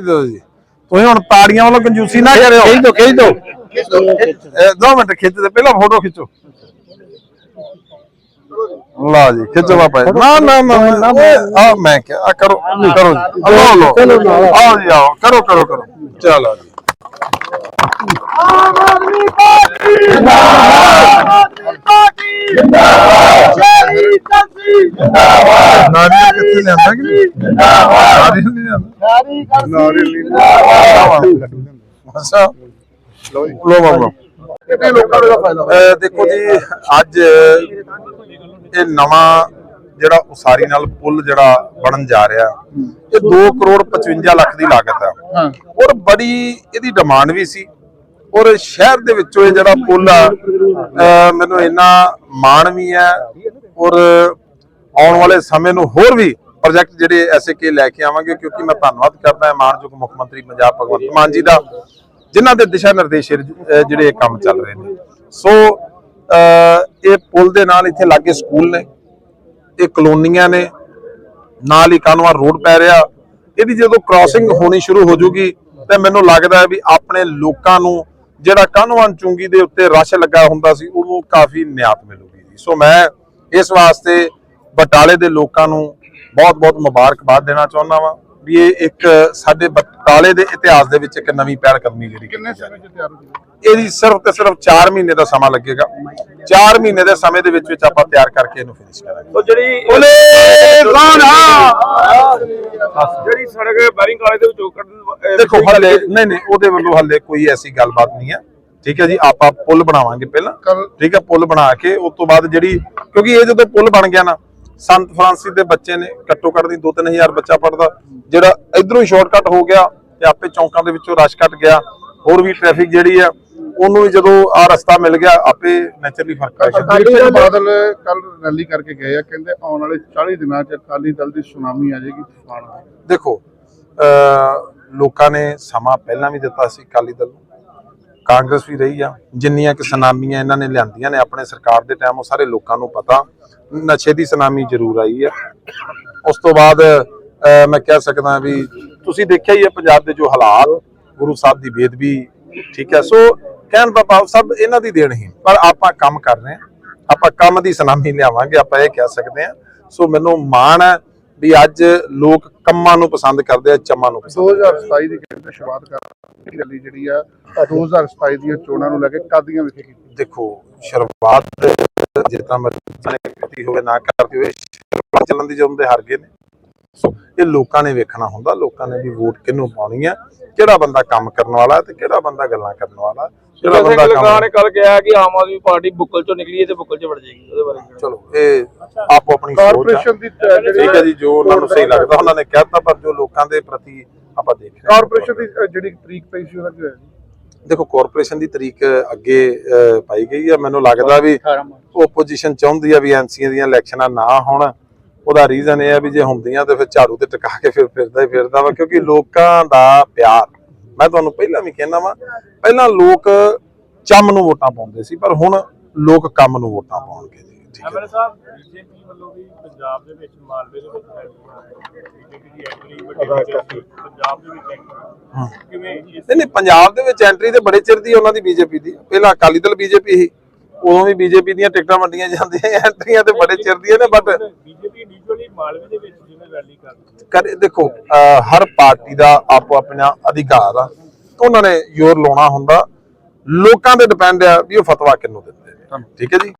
ਦਿਓ ਜੀ। ਤੁਸੀਂ ਹੁਣ ਤਾੜੀਆਂ ਵੱਲੋਂ ਕੰਜੂਸੀ ਨਾ ਕਰਿਓ। ਖਿੱਚ ਦੋ ਖਿੱਚ ਦੋ। ਇਹ ਦੋ ਮਿੰਟ ਖਿੱਚਦੇ ਪਹਿਲਾਂ ਫੋਟੋ ਖਿੱਚੋ। ਲਾ ਜੀ ਖਿੱਚੋ ਬਾਬਾ ਜੀ। ਨਾ ਨਾ ਨਾ ਆ ਮੈਂ ਕਿਹਾ ਆ ਕਰੋ ਕਰੋ ਜੀ। ਲਓ। ਆਓ ਜੀ ਆਓ। ਕਰੋ ਕਰੋ ਕਰੋ। ਚਲੋ ਜੀ। ਆਮ ਆਦਮੀ ਪਾਰਟੀ ਜਿੰਦਾਬਾਦ ਆਦਮੀ ਪਾਰਟੀ ਜਿੰਦਾਬਾਦ ਸ਼ਹਿਰੀ ਕਲਸੀ ਜਿੰਦਾਬਾਦ ਨਾਰੀਅਲ ਲਿਆਂਦਾ ਕਿ ਨਹੀਂ? ਨਾਰੀਅਲ ਨਹੀਂ ਲਿਆਂਦਾ। ਸ਼ਹਿਰੀ ਕਲਸੀ ਜਿੰਦਾਬਾਦ ਅੱਛਾ। ਲੋ ਲੋ ਬਾਬਾ ਕਿੰਨੇ ਲੋਕਾਂ ਦਾ ਫਾਇਦਾ ਅਹ ਦੇਖੋ ਜੀ ਅੱਜ ਇਹ ਨਵਾਂ ਜਿਹੜਾ ਉਸਾਰੀ ਨਾਲ ਪੁਲ ਜਿਹੜਾ ਬਣਨ ਜਾ ਰਿਹਾ ਇਹ 2 ਕਰੋੜ 55 ਲੱਖ ਦੀ ਲਾਗਤ ਹੈ ਹਾਂ। ਔਰ ਬੜੀ ਇਹਦੀ ਡਿਮਾਂਡ ਵੀ ਸੀ। ਔਰ ਸ਼ਹਿਰ ਦੇ ਵਿੱਚੋਂ ਇਹ ਜਿਹੜਾ ਪੁਲ ਆ ਮੈਨੂੰ ਇੰਨਾ ਮਾਣ ਵੀ ਹੈ। ਔਰ ਆਉਣ ਵਾਲੇ ਸਮੇਂ ਨੂੰ ਹੋਰ ਵੀ ਪ੍ਰੋਜੈਕਟ ਜਿਹੜੇ ਐਸੇ ਕੇ ਲੈ ਕੇ ਆਵਾਂਗੇ, ਕਿਉਂਕਿ ਮੈਂ ਧੰਨਵਾਦ ਕਰਦਾ ਮਾਨਯੋਗ ਮੁੱਖ ਮੰਤਰੀ ਪੰਜਾਬ ਭਗਵੰਤ ਮਾਨ ਜੀ ਦਾ, ਜਿਨ੍ਹਾਂ ਦੇ ਦਿਸ਼ਾ ਨਿਰਦੇਸ਼ ਜਿਹੜੇ ਇਹ ਕੰਮ ਚੱਲ ਰਹੇ ਨੇ। ਸੋ ਇਹ ਪੁਲ ਦੇ ਨਾਲ ਇੱਥੇ ਲਾਗੇ ਸਕੂਲ ਨੇ, ਇਹ ਕਲੋਨੀਆਂ ਨੇ, ਨਾਲ ਹੀ ਕਾਨਵਾ ਰੋਡ ਪੈ ਰਿਹਾ। ਇਹਦੀ ਜਦੋਂ ਕ੍ਰਾਸਿੰਗ ਹੋਣੀ ਸ਼ੁਰੂ ਹੋ ਜੂਗੀ, ਤੇ ਮੈਨੂੰ ਲੱਗਦਾ ਹੈ ਵੀ ਆਪਣੇ ਲੋਕਾਂ ਨੂੰ ਜਿਹੜਾ ਕਾਨਵਾਨ ਚੁੰਗੀ ਦੇ ਉੱਤੇ ਰਸ਼ ਲੱਗਾ ਹੁੰਦਾ ਸੀ, ਉਹਨੂੰ ਕਾਫੀ ਨਿਆਤ ਮਿਲੂਗੀ। ਜੀ ਸੋ ਮੈਂ ਇਸ ਵਾਸਤੇ ਬਟਾਲੇ ਦੇ ਲੋਕਾਂ ਨੂੰ ਬਹੁਤ-ਬਹੁਤ ਮੁਬਾਰਕਬਾਦ ਦੇਣਾ ਚਾਹੁੰਦਾ ਵਾਂ ਵੀ ਇਹ ਇੱਕ ਸਾਡੇ ਬਟਾਲੇ ਦੇ ਇਤਿਹਾਸ ਦੇ ਵਿੱਚ ਇੱਕ ਨਵੀਂ ਪਹਿਲ ਕਦਮੀ ਜਿਹੜੀ ਕਿੰਨੇ ਸਮੇਂ ਚ ਤਿਆਰ ਹੋ ਜੂਗਾ ਇਹਦੀ ਸਿਰਫ ਤੇ ਸਿਰਫ 4 ਮਹੀਨੇ ਦਾ ਸਮਾਂ ਲੱਗੇਗਾ। 4 ਮਹੀਨੇ ਦੇ ਸਮੇਂ ਦੇ ਵਿੱਚ ਵਿੱਚ ਆਪਾਂ ਤਿਆਰ ਕਰਕੇ ਇਹਨੂੰ ਫਿਨਿਸ਼ ਕਰਾਂਗੇ। ਉਹ ਜਿਹੜੀ ਬੋਲੇ ਸੋਨਾ ਜਿਹੜੀ ਸੜਕ ਬੈਰਿੰਗ ਵਾਲੇ ਦੇ ਵਿੱਚੋਂ ਕੱਢਣ ਦੇਖੋ ਹੱਲੇ ਨਹੀਂ ਨਹੀਂ ਉਹਦੇ ਵੱਲੋਂ ਹੱਲੇ ਕੋਈ ਐਸੀ ਗੱਲਬਾਤ ਨਹੀਂ ਹੈ। ਠੀਕ ਹੈ ਜੀ ਆਪਾਂ ਪੁਲ ਬਣਾਵਾਂਗੇ ਪਹਿਲਾਂ। ਠੀਕ ਹੈ ਪੁਲ ਬਣਾ ਕੇ ਉਸ ਤੋਂ ਬਾਅਦ ਜਿਹੜੀ ਕਿਉਂਕਿ ਇਹ ਜਦੋਂ ਪੁਲ ਬਣ ਗਿਆ ਨਾ ਸੰਤ ਫਰਾਂਸਿਸ ਦੇ ਬੱਚੇ ਨੇ ਘੱਟੋ ਘੱਟ ਦੀ 2-3000 ਬੱਚਾ ਪੜਦਾ ਜਿਹੜਾ ਇਧਰੋਂ ਹੀ ਸ਼ਾਰਟਕਟ ਹੋ ਗਿਆ ਤੇ ਆਪੇ ਚੌਂਕਾਂ ਦੇ ਵਿੱਚੋਂ ਰਸ਼ ਘਟ ਗਿਆ ਹੋਰ ਵੀ ਟ੍ਰੈਫਿਕ ਜਿਹੜੀ ਆ ਉਹਨੂੰ ਵੀ ਜਦੋਂ ਆ ਰਸਤਾ ਮਿਲ ਗਿਆ ਆਪੇ ਨੇਚਰਲੀ ਫ਼ਰਕ ਜਾਂਦਾ ਅਕਾਲੀ ਦਲ ਬਾਦਲ ਕੱਲ ਰੈਲੀ ਕਰਕੇ ਗਏ ਆ ਕਹਿੰਦੇ ਆਉਣ ਵਾਲੇ 40 ਦਿਨਾਂ ਚ ਅਕਾਲੀ ਦਲ ਦੀ ਸੁਨਾਮੀ ਆ ਜਾਏਗੀ ਤੂਫਾਨ। ਦੇਖੋ ਲੋਕਾਂ ਨੇ ਸਮਾਂ ਪਹਿਲਾਂ ਵੀ ਦਿੱਤਾ ਸੀ ਅਕਾਲੀ ਦਲ ਨੂੰ ਕਾਂਗਰਸ ਵੀ ਰਹੀ ਆ, ਜਿੰਨੀਆਂ ਕਿ ਸੁਨਾਮੀਆਂ ਇਹਨਾਂ ਨੇ ਲਿਆਂਦੀਆਂ ਨੇ ਆਪਣੇ ਸਰਕਾਰ ਦੇ ਟਾਈਮ ਉਹ ਸਾਰੇ ਲੋਕਾਂ ਨੂੰ ਪਤਾ। ਨਸ਼ੇ ਦੀ ਸੁਨਾਮੀ ਜ਼ਰੂਰ ਆਈ ਹੈ ਉਸ ਤੋਂ ਬਾਅਦ ਅਹ ਮੈਂ ਕਹਿ ਸਕਦਾ ਵੀ ਤੁਸੀਂ ਦੇਖਿਆ ਹੀ ਹੈ ਪੰਜਾਬ ਦੇ ਜੋ ਹਾਲਾਤ, ਗੁਰੂ ਸਾਹਿਬ ਦੀ ਬੇਦਬੀ ਠੀਕ ਹੈ ਸੋ, ਕਹਿਣ ਬਾਬਾ ਸਭ ਇਹਨਾਂ ਦੀ ਦੇਣ ਹੀ, ਪਰ ਆਪਾਂ ਕੰਮ ਕਰ ਰਹੇ ਹਾਂ। ਆਪਾਂ ਕੰਮ ਦੀ ਸੁਨਾਮੀ ਲਿਆਵਾਂਗੇ, ਆਪਾਂ ਇਹ ਕਹਿ ਸਕਦੇ ਹਾਂ। ਸੋ, ਮੈਨੂੰ ਮਾਣ ਹੈ ਵੀ ਅੱਜ ਲੋਕ ਕੰਮਾਂ ਨੂੰ ਪਸੰਦ ਕਰਦੇ ਆ ਚੰਮਾਂ ਨੂੰ ਪਸੰਦ 2027 ਦੀ ਕਹਿੰਦੇ ਸ਼ੁਰੂਆਤ ਕਰ ਰੈਲੀ ਜਿਹੜੀ ਆ 2027 ਦੀਆਂ ਚੋਣਾਂ ਨੂੰ ਲੈ ਕੇ ਕਾਦੀਆਂ ਵਿਖੇ ਕੀਤੀ? ਦੇਖੋ ਸ਼ੁਰੂਆਤ ਜਿੱਦਾਂ ਮਰਜ਼ੀ ਨੇ ਕੀਤੀ ਹੋਵੇ ਨਾ ਕਰਦੀ ਹੋਵੇ ਸ਼ੁਰੂਆਤ ਚੱਲਣ ਦੀ ਜਦੋਂ ਦੇ ਹਾਰ ਗਏ ਨੇ। ਇਹ ਲੋਕਾਂ ਨੇ ਵੇਖਣਾ ਹੁੰਦਾ ਲੋਕਾਂ ਨੇ ਵੀ ਵੋਟ ਕਿਹਨੂੰ ਪਾਉਣੀ ਹੈ ਕਿਹੜਾ ਬੰਦਾ ਕੰਮ ਕਰਨ ਵਾਲਾ ਹੈ ਤੇ ਕਿਹੜਾ ਬੰਦਾ ਗੱਲਾਂ ਕਰਨ ਵਾਲਾ। ਹੈ, ਕਿਹੜਾ ਜਿਹੜਾ ਬੰਦਾ ਕੰਮ ਨੇ ਕੱਲ ਕਿਹਾ ਕਿ ਆਮ ਆਦਮੀ ਪਾਰਟੀ ਬੁੱਕਲ ਚੋਂ ਨਿਕਲੀ ਹੈ ਤੇ ਬੁੱਕਲ ਚ ਵੜ ਜਾਏਗੀ ਉਹਦੇ ਬਾਰੇ। ਚਲੋ ਇਹ ਆਪੋ ਆਪਣੀ ਸੋਚ ਆ। ਕਾਰਪੋਰੇਸ਼ਨ ਦੀ ਠੀਕ ਹੈ ਜੀ ਜੋ ਉਹਨਾਂ ਨੂੰ ਸਹੀ ਲੱਗਦਾ ਉਹਨਾਂ ਨੇ ਕਹਿਤਾ ਪਰ ਜੋ ਲੋਕਾਂ ਦੇ ਪ੍ਰਤੀ ਆਪਾਂ ਦੇਖ ਰਹੇ। ਕਾਰਪੋਰੇਸ਼ਨ ਦੀ ਜਿਹੜੀ ਤਰੀਕ ਪਈ ਸੀ ਉਹਦਾ ਕੀ ਹੋਇਆ ਦੇਖੋ ਕਾਰਪੋਰੇਸ਼ਨ ਦੀ ਤਰੀਕ ਅੱਗੇ ਅਹ, ਪਾਈ ਗਈ ਹੈ ਮੈਨੂੰ ਲੱਗਦਾ ਵੀ ਚਾਹੁੰਦੀ ਆ ਵੀ ਐਨਸੀਆਂ ਦੀਆਂ ਇਲੈਕਸ਼ਨਾਂ ਨਾ ਹੋਣ। ਉਹਦਾ ਰੀਜ਼ਨ ਇਹ ਆ ਵੀ ਜੇ ਹੁੰਦੀਆਂ ਤੇ ਫਿਰ ਝਾੜੂ ਤੇ ਟਿਕਾ ਕੇ ਫਿਰ ਫਿਰਦਾ ਹੀ ਫਿਰਦਾ ਵਾ ਕਿਉਂਕਿ ਲੋਕਾਂ ਦਾ ਪਿਆਰ। ਮੈਂ ਤੁਹਾਨੂੰ ਪਹਿਲਾਂ ਵੀ ਕਹਿੰਦਾ ਵਾਂ ਪਹਿਲਾਂ ਲੋਕ ਚੰਮ ਨੂੰ ਵੋਟਾਂ ਪਾਉਂਦੇ ਸੀ ਪਰ ਹੁਣ ਲੋਕ ਕੰਮ ਨੂੰ ਵੋਟਾਂ ਪਾਉਣਗੇ ਜੀ ਠੀਕ ਹੈ। ਐਮਐਲਏ ਸਾਹਿਬ ਬੀਜੇਪੀ ਵੱਲੋਂ ਵੀ ਪੰਜਾਬ ਦੇ ਵਿੱਚ ਮਾਲਵੇ ਦੇ ਵਿੱਚ ਬੀਜੇਪੀ ਦੀ ਐਂਟਰੀ ਵੱਡੀ ਸੀ ਪੰਜਾਬ ਦੇ ਵਿੱਚ ਐਂਟਰੀ ਕਿਵੇਂ ਇਸ ਨਹੀਂ ਨਹੀਂ ਪੰਜਾਬ ਦੇ ਵਿੱਚ ਐਂਟਰੀ ਤੇ ਬੜੇ ਚਿਰ ਦੀ ਉਹਨਾਂ ਦੀ ਬੀਜੇਪੀ ਦੀ ਪਹਿਲਾਂ ਅਕਾਲੀ ਦਲ ਬੀਜੇਪੀ ਸੀ। ਉਦੋਂ ਵੀ ਬੀਜੇਪੀ ਦੀਆਂ ਟਿਕਟਾਂ ਵੰਡੀਆਂ ਜਾਂਦੀਆਂ ਐਂਟਰੀਆਂ ਤੇ ਬੜੇ ਚਿਰ ਦੀਆਂ ਨੇ ਬਟ ਬੀਜੇਪੀ ਇੰਡੀਵਿਜੂਅਲੀ ਮਾਲਵੇ ਦੇ ਵਿੱਚ ਜਿਵੇਂ ਰੈਲੀ ਕਰਦੀ ਕਰ ਦੇਖੋ ਹਰ ਪਾਰਟੀ ਦਾ ਆਪੋ ਆਪਣਾ ਅਧਿਕਾਰ ਆ। ਉਹਨਾਂ ਨੇ ਜ਼ੋਰ ਲਾਉਣਾ ਹੁੰਦਾ। ਲੋਕਾਂ ਦੇ ਡਿਪੈਂਡ ਆ ਵੀ ਉਹ ਫਤਵਾ ਕਿਹਨੂੰ ਦਿੰਦੇ ਨੇ। ਠੀਕ ਹੈ ਜੀ?